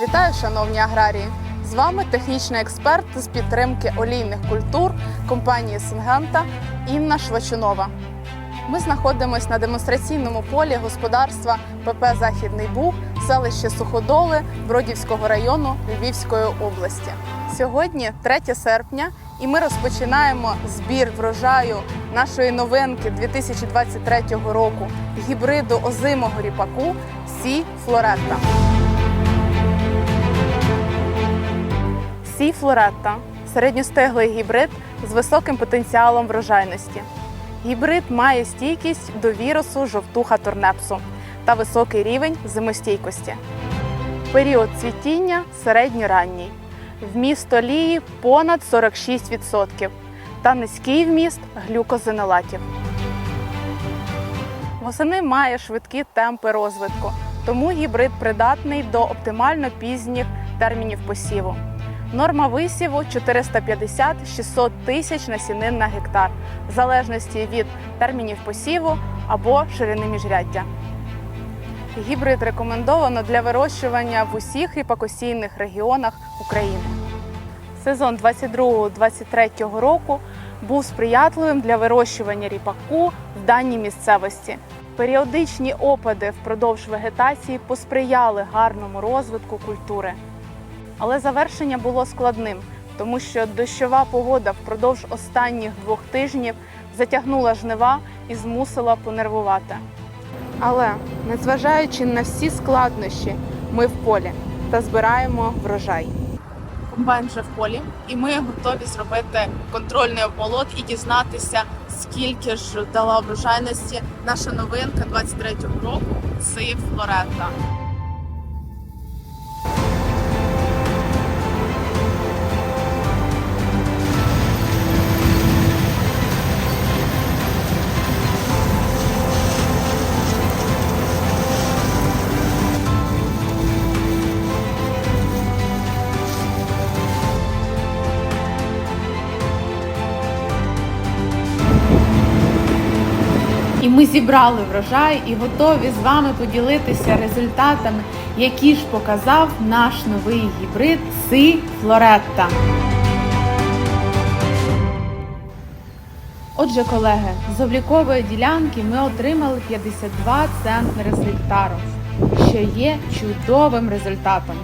Вітаю, шановні аграрії! З вами технічний експерт з підтримки олійних культур компанії Сингента Інна Швачунова. Ми знаходимося на демонстраційному полі господарства ПП Західний Буг, селище Суходоли Бродівського району Львівської області. Сьогодні 3 серпня, і ми розпочинаємо збір врожаю нашої новинки 2023 року гібриду озимого ріпаку Сі Флоретта. Флоретта середньостеглий гібрид з високим потенціалом врожайності. Гібрид має стійкість до вірусу жовтуха турнепсу та високий рівень зимостійкості. Період цвітіння середньоранній. Вміст олії понад 46% та низький вміст глюкозинолатів. Восени має швидкі темпи розвитку, тому гібрид придатний до оптимально пізніх термінів посіву. Норма висіву 450-600 тисяч насінин на гектар, в залежності від термінів посіву або ширини міжряддя. Гібрид рекомендовано для вирощування в усіх ріпакосійних регіонах України. Сезон 22-23 року був сприятливим для вирощування ріпаку в даній місцевості. Періодичні опади впродовж вегетації посприяли гарному розвитку культури. Але завершення було складним, тому що дощова погода впродовж останніх двох тижнів затягнула жнива і змусила понервувати. Але незважаючи на всі складнощі, ми в полі та збираємо врожай. Комбайн вже в полі, і ми готові зробити контрольний обмолот і дізнатися, скільки ж дала врожайності наша новинка 23-го року Сив Флоретта. І ми зібрали врожай і готові з вами поділитися результатами, які ж показав наш новий гібрид Си Флоретта. Отже, колеги, з облікової ділянки ми отримали 52 центнери з гектару, що є чудовим результатом.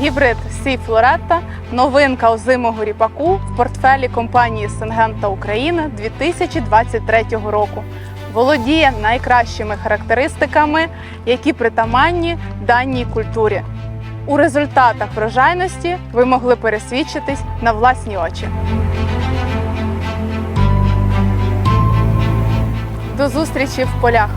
Гібрид Сі Флоретта новинка озимого ріпаку в портфелі компанії Сингента Україна 2023 року. Володіє найкращими характеристиками, які притаманні даній культурі. У результатах врожайності ви могли пересвідчитись на власні очі. До зустрічі в полях!